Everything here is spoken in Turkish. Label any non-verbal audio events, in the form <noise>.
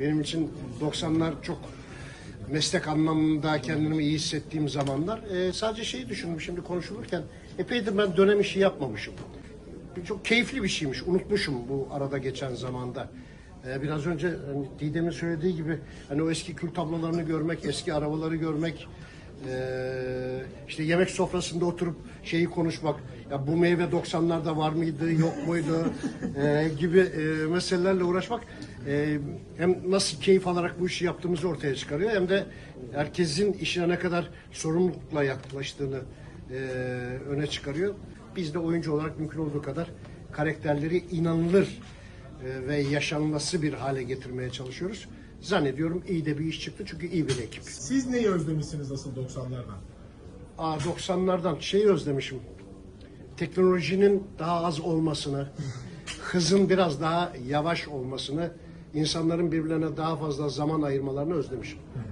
Benim için 90'lar çok meslek anlamında kendimi iyi hissettiğim zamanlar. Ee, sadece şeyi düşündüm şimdi konuşulurken epeydir ben dönem işi yapmamışım. Çok keyifli bir şeymiş. Unutmuşum bu arada geçen zamanda. Ee, biraz önce hani Didem'in söylediği gibi hani o eski kül tablolarını görmek, eski arabaları görmek, ee, işte yemek sofrasında oturup şeyi konuşmak. Ya bu meyve 90'larda var mıydı, yok muydu ee, gibi e, meselelerle uğraşmak e, hem nasıl keyif alarak bu işi yaptığımızı ortaya çıkarıyor hem de herkesin işine ne kadar sorumlulukla yaklaştığını e, öne çıkarıyor. Biz de oyuncu olarak mümkün olduğu kadar karakterleri inanılır e, ve yaşanması bir hale getirmeye çalışıyoruz. Zannediyorum iyi de bir iş çıktı çünkü iyi bir ekip. Siz neyi özlemişsiniz asıl 90'lardan? Aa 90'lardan şeyi özlemişim. Teknolojinin daha az olmasını, <laughs> hızın biraz daha yavaş olmasını, insanların birbirlerine daha fazla zaman ayırmalarını özlemişim.